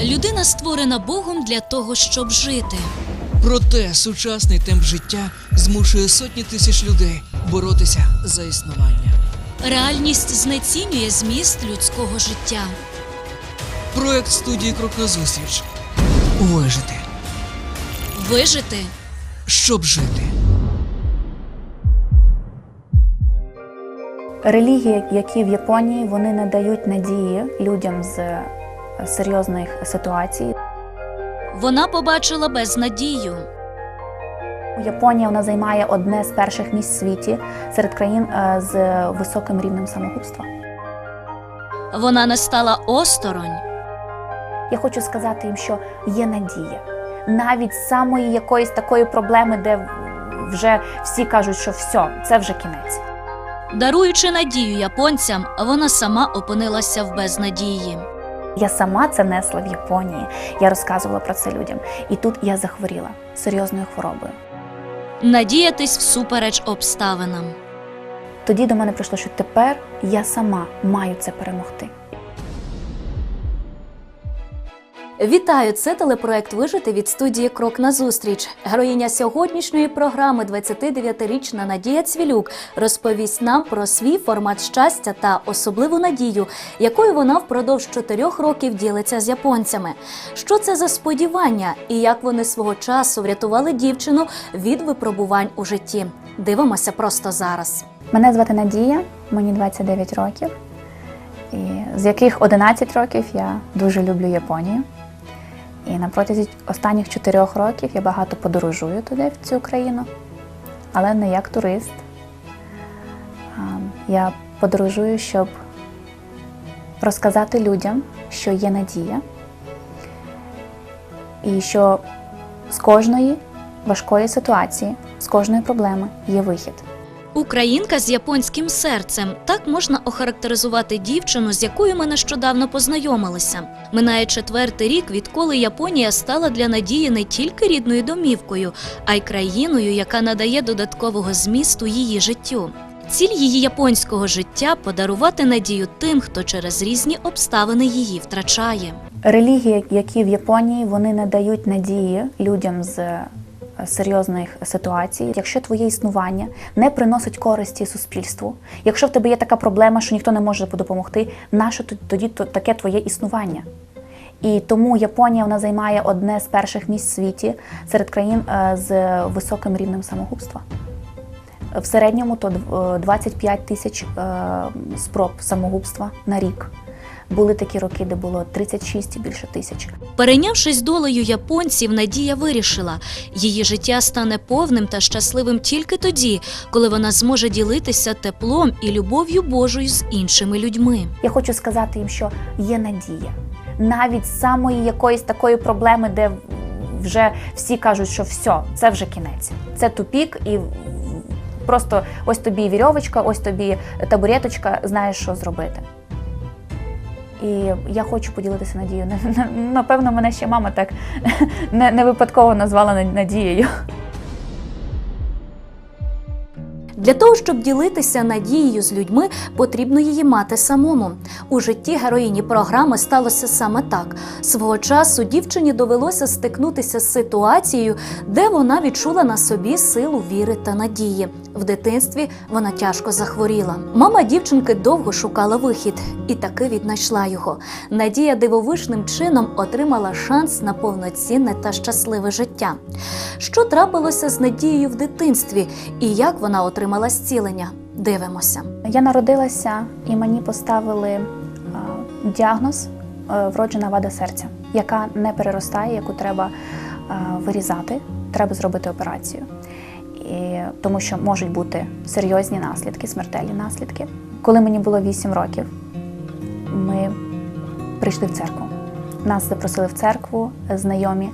Людина створена Богом для того, щоб жити. Проте сучасний темп життя змушує сотні тисяч людей боротися за існування. Реальність знецінює зміст людського життя. Проект студії Крок назустріч. Вижити, Вижити щоб жити. Релігії, які в Японії, вони не дають надії людям з серйозних ситуацій. вона побачила безнадію. Японія вона займає одне з перших місць в світі серед країн е, з високим рівнем самогубства. Вона не стала осторонь. Я хочу сказати їм, що є надія. Навіть з самої якоїсь такої проблеми, де вже всі кажуть, що все, це вже кінець. Даруючи надію японцям, вона сама опинилася в безнадії. Я сама це несла в Японії. Я розказувала про це людям. І тут я захворіла серйозною хворобою. Надіятись всупереч обставинам. Тоді до мене прийшло, що тепер я сама маю це перемогти. Вітаю! Це телепроект Вижити від студії Крок назустріч. Героїня сьогоднішньої програми, 29-річна Надія Цвілюк, розповість нам про свій формат щастя та особливу надію, якою вона впродовж чотирьох років ділиться з японцями. Що це за сподівання і як вони свого часу врятували дівчину від випробувань у житті? Дивимося просто зараз. Мене звати Надія, мені 29 років, і з яких 11 років я дуже люблю Японію. І на протязі останніх 4 років я багато подорожую туди, в цю країну, але не як турист. Я подорожую, щоб розказати людям, що є надія, і що з кожної важкої ситуації, з кожної проблеми є вихід. Українка з японським серцем так можна охарактеризувати дівчину, з якою ми нещодавно познайомилися. Минає четвертий рік, відколи Японія стала для Надії не тільки рідною домівкою, а й країною, яка надає додаткового змісту її життю. Ціль її японського життя подарувати надію тим, хто через різні обставини її втрачає. Релігії, які в Японії, вони не дають надії людям з серйозних ситуацій. Якщо твоє існування не приносить користі суспільству, якщо в тебе є така проблема, що ніхто не може допомогти, нащо тоді то- таке твоє існування? І тому Японія вона займає одне з перших місць в світі серед країн е, з високим рівнем самогубства. В середньому то дв- е, 25 тисяч е, спроб самогубства на рік. Були такі роки, де було 36 і більше тисяч. Перейнявшись долею японців, Надія вирішила, її життя стане повним та щасливим тільки тоді, коли вона зможе ділитися теплом і любов'ю Божою з іншими людьми. Я хочу сказати їм, що є надія. Навіть з самої якоїсь такої проблеми, де вже всі кажуть, що все, це вже кінець, це тупік, і просто ось тобі вірьовочка, ось тобі табуреточка, знаєш, що зробити. І я хочу поділитися надією. Напевно, мене ще мама так не, випадково назвала Надією. Для того, щоб ділитися надією з людьми, потрібно її мати самому. У житті героїні програми сталося саме так. Свого часу дівчині довелося стикнутися з ситуацією, де вона відчула на собі силу віри та надії. В дитинстві вона тяжко захворіла. Мама дівчинки довго шукала вихід і таки віднайшла його. Надія дивовижним чином отримала шанс на повноцінне та щасливе життя. Що трапилося з Надією в дитинстві і як вона отримала зцілення? Дивимося. Я народилася і мені поставили е, діагноз е, вроджена вада серця, яка не переростає, яку треба е, вирізати, треба зробити операцію. І, тому що можуть бути серйозні наслідки, смертельні наслідки. Коли мені було 8 років, ми прийшли в церкву. Нас запросили в церкву знайомі,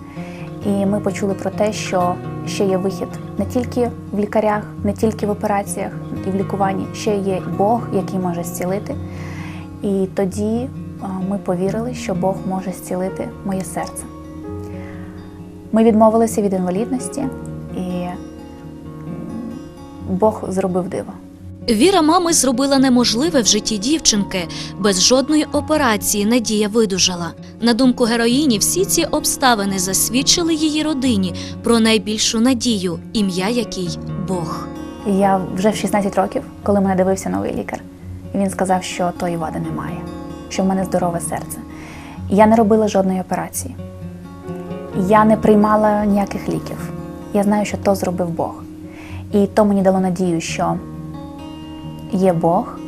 і ми почули про те, що ще є вихід не тільки в лікарях, не тільки в операціях і в лікуванні, ще є Бог, який може зцілити. І тоді е, ми повірили, що Бог може зцілити моє серце. Ми відмовилися від інвалідності, і Бог зробив диво. Віра мами зробила неможливе в житті дівчинки. Без жодної операції Надія видужала. На думку героїні, всі ці обставини засвідчили її родині про найбільшу надію, ім'я якій Бог. Я вже в 16 років, коли мене дивився новий лікар, він сказав, що тої вади немає, що в мене здорове серце. Я не робила жодної операції. Я не приймала ніяких ліків. Я знаю, що то зробив Бог. І то мені дало надію, що є Бог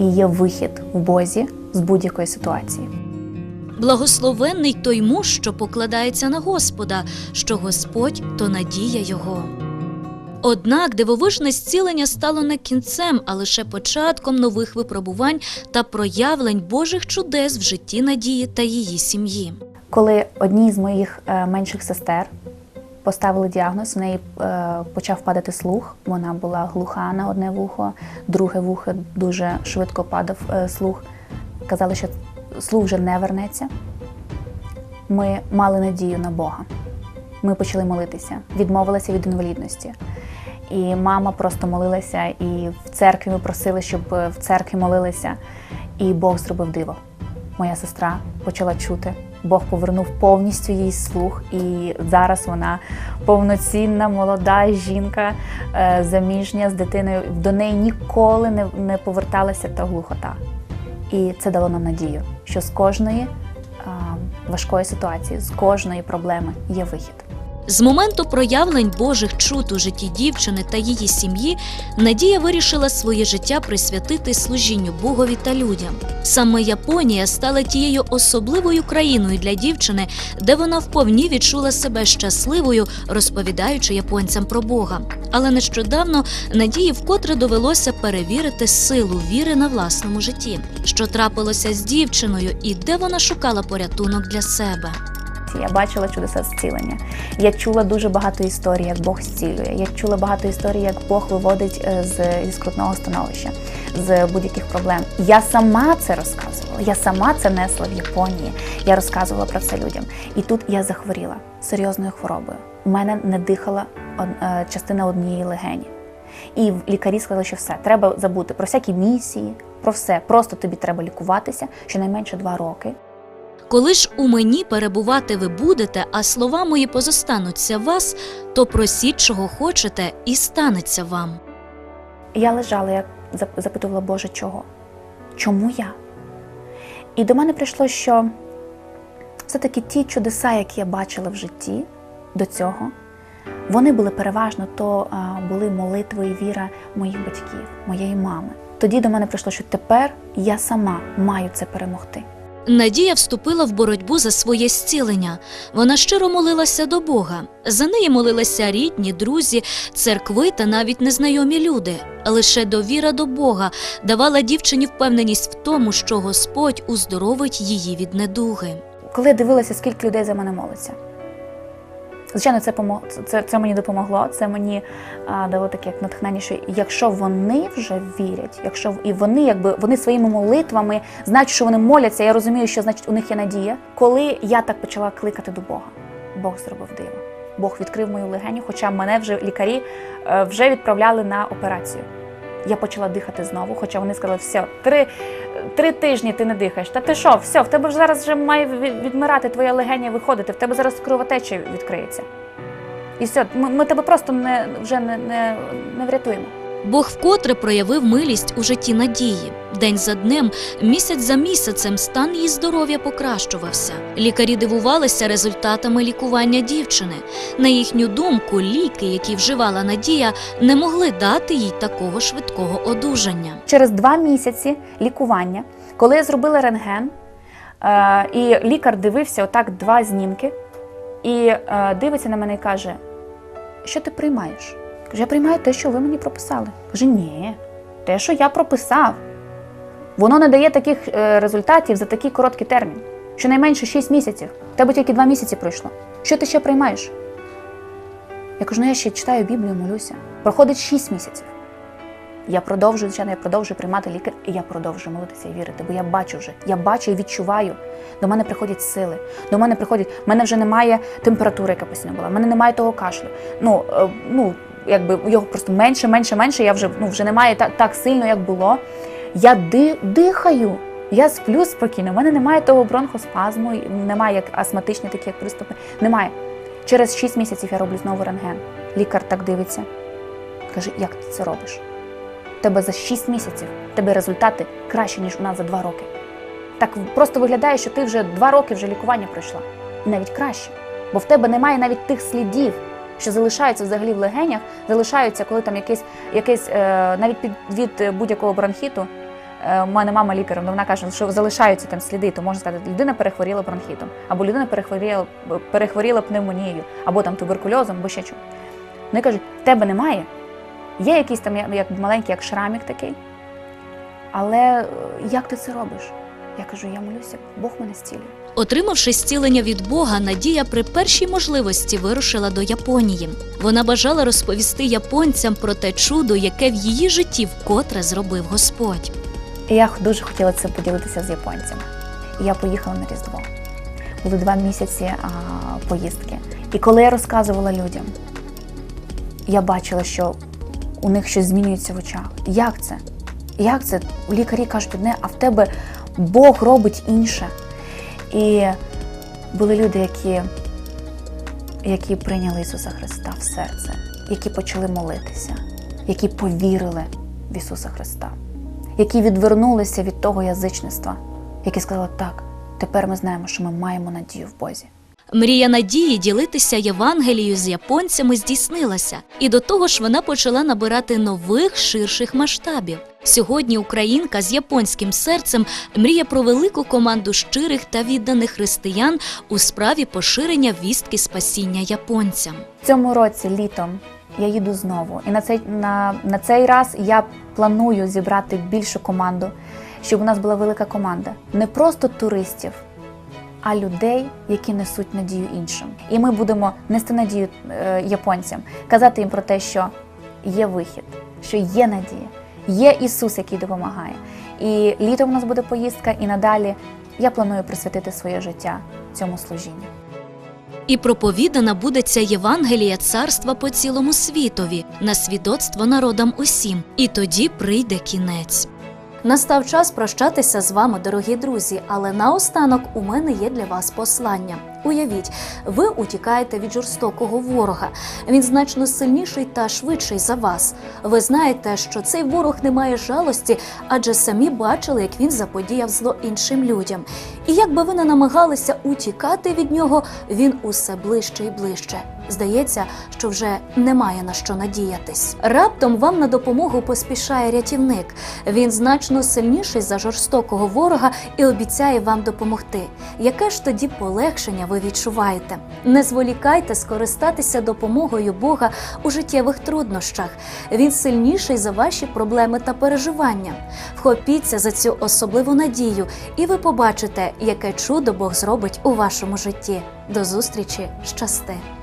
і є вихід в Бозі з будь-якої ситуації. Благословенний той муж, що покладається на Господа, що Господь то надія його. Однак дивовижне зцілення стало не кінцем, а лише початком нових випробувань та проявлень Божих чудес в житті Надії та її сім'ї. Коли одній з моїх е, менших сестер поставили діагноз, в неї е, почав падати слух. Вона була глуха на одне вухо, друге вухо дуже швидко падав е, слух. Казали, що слух вже не вернеться. Ми мали надію на Бога. Ми почали молитися, відмовилися від інвалідності. І мама просто молилася, і в церкві ми просили, щоб е, в церкві молилися. І Бог зробив диво. Моя сестра почала чути. Бог повернув повністю їй слух, і зараз вона повноцінна, молода жінка, е, заміжня з дитиною. До неї ніколи не, не поверталася та глухота. І це дало нам надію, що з кожної важкої ситуації, з кожної проблеми є вихід. З моменту проявлень Божих чуд у житті дівчини та її сім'ї Надія вирішила своє життя присвятити служінню Богові та людям. Саме Японія стала тією особливою країною для дівчини, де вона вповні відчула себе щасливою, розповідаючи японцям про Бога. Але нещодавно Надії вкотре довелося перевірити силу віри на власному житті, що трапилося з дівчиною і де вона шукала порятунок для себе. Я бачила чудеса зцілення. Я чула дуже багато історій, як Бог зцілює. Я чула багато історій, як Бог виводить е, з зі скрутного становища, з будь-яких проблем. Я сама це розказувала. Я сама це несла в Японії. Я розказувала про це людям. І тут я захворіла серйозною хворобою. У мене не дихала е, частина однієї легені. І лікарі сказали, що все, треба забути про всякі місії, про все. Просто тобі треба лікуватися щонайменше два роки. Коли ж у мені перебувати ви будете, а слова мої позостануться вас, то просіть, чого хочете, і станеться вам. Я лежала, я запитувала, Боже, чого? Чому я? І до мене прийшло, що все-таки ті чудеса, які я бачила в житті до цього, вони були переважно то були молитви і віра моїх батьків, моєї мами. Тоді до мене прийшло, що тепер я сама маю це перемогти. Надія вступила в боротьбу за своє зцілення. Вона щиро молилася до Бога. За неї молилися рідні, друзі, церкви та навіть незнайомі люди. Лише довіра до Бога давала дівчині впевненість в тому, що Господь уздоровить її від недуги. Коли я дивилася, скільки людей за мене молиться. Звичайно, це, це, це мені допомогло, це мені а, дало таке як натхнення, що якщо вони вже вірять, якщо і вони, якби вони своїми молитвами знають, що вони моляться, я розумію, що значить у них є надія. Коли я так почала кликати до Бога, Бог зробив диво. Бог відкрив мою легеню, хоча мене вже лікарі е, вже відправляли на операцію. Я почала дихати знову, хоча вони сказали, все, три, три тижні ти не дихаєш. Та ти що, все, в тебе зараз вже має відмирати твоя легеня виходити, в тебе зараз кровотеча відкриється. І все, ми, ми тебе просто не, вже не, не, не врятуємо. Бог вкотре проявив милість у житті Надії. День за днем, місяць за місяцем стан її здоров'я покращувався. Лікарі дивувалися результатами лікування дівчини. На їхню думку, ліки, які вживала Надія, не могли дати їй такого швидкого одужання. Через два місяці лікування, коли я зробила рентген, е, і лікар дивився отак два знімки, і е, дивиться на мене і каже: що ти приймаєш? Кажу, я приймаю те, що ви мені прописали. Каже, ні, те, що я прописав. Воно не дає таких е, результатів за такий короткий термін. Щонайменше 6 місяців. В тебе тільки 2 місяці пройшло. Що ти ще приймаєш? Я кажу, ну я ще читаю Біблію, молюся. Проходить 6 місяців. Я продовжую, звичайно, я продовжую приймати лікар, і я продовжую молитися і вірити, бо я бачу вже, я бачу і відчуваю. До мене приходять сили, до мене приходять. в мене вже немає температури, яка постійно була, в мене немає того кашлю. Ну, е, ну якби його просто менше, менше, менше. Я вже ну вже немає так, так сильно, як було. Я ди, дихаю. Я сплю спокійно. У мене немає того бронхоспазму, немає як астматичні такі як приступи. Немає. Через 6 місяців я роблю знову рентген. Лікар так дивиться. Каже, як ти це робиш? Тебе за 6 місяців, тебе результати кращі, ніж у нас за 2 роки. Так просто виглядає, що ти вже 2 роки вже лікування пройшла. І навіть краще. Бо в тебе немає навіть тих слідів, що залишаються взагалі в легенях, залишаються, коли там якийсь, якийсь е, навіть під, від е, будь-якого бронхіту. Е, У мене мама лікарем, вона каже, що залишаються там сліди, то можна сказати, людина перехворіла бронхітом, або людина перехворіла, перехворіла пневмонією, або там туберкульозом, або ще чим. Вони кажуть, в тебе немає. Є якийсь там як, маленький, як шрамік такий. Але е, як ти це робиш? Я кажу, я молюся, Бог мене зцілює. Отримавши зцілення від Бога, Надія при першій можливості вирушила до Японії. Вона бажала розповісти японцям про те чудо, яке в її житті вкотре зробив Господь. Я дуже хотіла це поділитися з японцями. Я поїхала на Різдво. Були два місяці а, поїздки. І коли я розказувала людям, я бачила, що у них щось змінюється в очах. Як це? Як це? Лікарі кажуть одне, а в тебе Бог робить інше. І були люди, які, які прийняли Ісуса Христа в серце, які почали молитися, які повірили в Ісуса Христа які відвернулися від того язичництва, які сказали так, тепер ми знаємо, що ми маємо надію в Бозі. Мрія Надії ділитися Євангелією з японцями здійснилася, і до того ж вона почала набирати нових ширших масштабів. Сьогодні українка з японським серцем мріє про велику команду щирих та відданих християн у справі поширення вістки спасіння японцям. В цьому році літом я їду знову. І на цей, на, на цей раз я планую зібрати більшу команду, щоб у нас була велика команда. Не просто туристів, а людей, які несуть надію іншим. І ми будемо нести надію е, японцям, казати їм про те, що є вихід, що є надія, є Ісус, який допомагає. І літом у нас буде поїздка, і надалі я планую присвятити своє життя цьому служінню. І проповідана буде ця Євангелія царства по цілому світові на свідоцтво народам усім, і тоді прийде кінець. Настав час прощатися з вами, дорогі друзі, але наостанок у мене є для вас послання. Уявіть, ви утікаєте від жорстокого ворога. Він значно сильніший та швидший за вас. Ви знаєте, що цей ворог не має жалості, адже самі бачили, як він заподіяв зло іншим людям. І як би ви не намагалися утікати від нього, він усе ближче і ближче. Здається, що вже немає на що надіятись. Раптом вам на допомогу поспішає рятівник. Він значно сильніший за жорстокого ворога і обіцяє вам допомогти. Яке ж тоді полегшення ви відчуваєте? Не зволікайте скористатися допомогою Бога у життєвих труднощах. Він сильніший за ваші проблеми та переживання. Вхопіться за цю особливу надію, і ви побачите, яке чудо Бог зробить у вашому житті. До зустрічі, щасти!